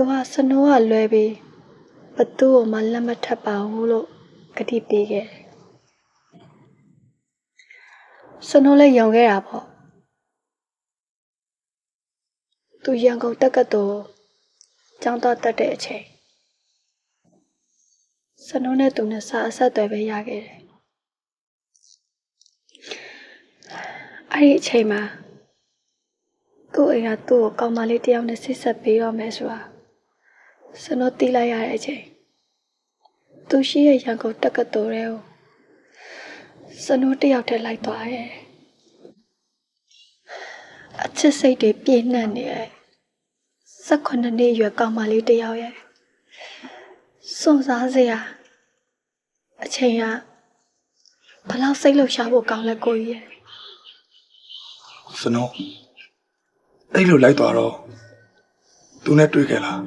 သူကစနိုးကလွဲပြီးဘသူ့ကိုမှလက်မထပ်ပါဘူးလို့ကတိပေးခဲ့တယ်စနိုးလည်းယုံခဲ့တာပေါ့သူရန်ကုန်တက္ကသိုလ်ကျောင်းသားတက်တဲ့အချိန်စနိုးနဲ့သူနဲ့စာအဆက်အသွယ်ပဲရခဲ့တယ်အဲ့ဒီအချိန်မှာသူ့အိမ်ကသူ့ကိုကောင်မလေးတစ်ယောက်နဲ့ဆစ်ဆက်ပေးတော့မယ်ဆိုတာ စနိုးတီးလိုက်ရတဲ့အချိန်သူရှိရဲ့ရန်ကုန်တက္ကသိုလ်ထဲကိုစနိုးတစ်ယောက်တည်းလိုက်သွားရဲ့အချစ်စိတ်တွေပြည့်နှံ့နေရဲ့18နှစ်အရွယ်ကောင်မလေးတစ်ယောက်ရဲ့စွန့်စားစရာအချိန်ကဘယ်လောက်စိတ်လှုပ်ရှားဖို့ကောင်းလဲကိုကြီးရဲ့စနိုးအဲ့လိုလိုက်သွားတော့သူနဲ့တွေ့ခဲ့လား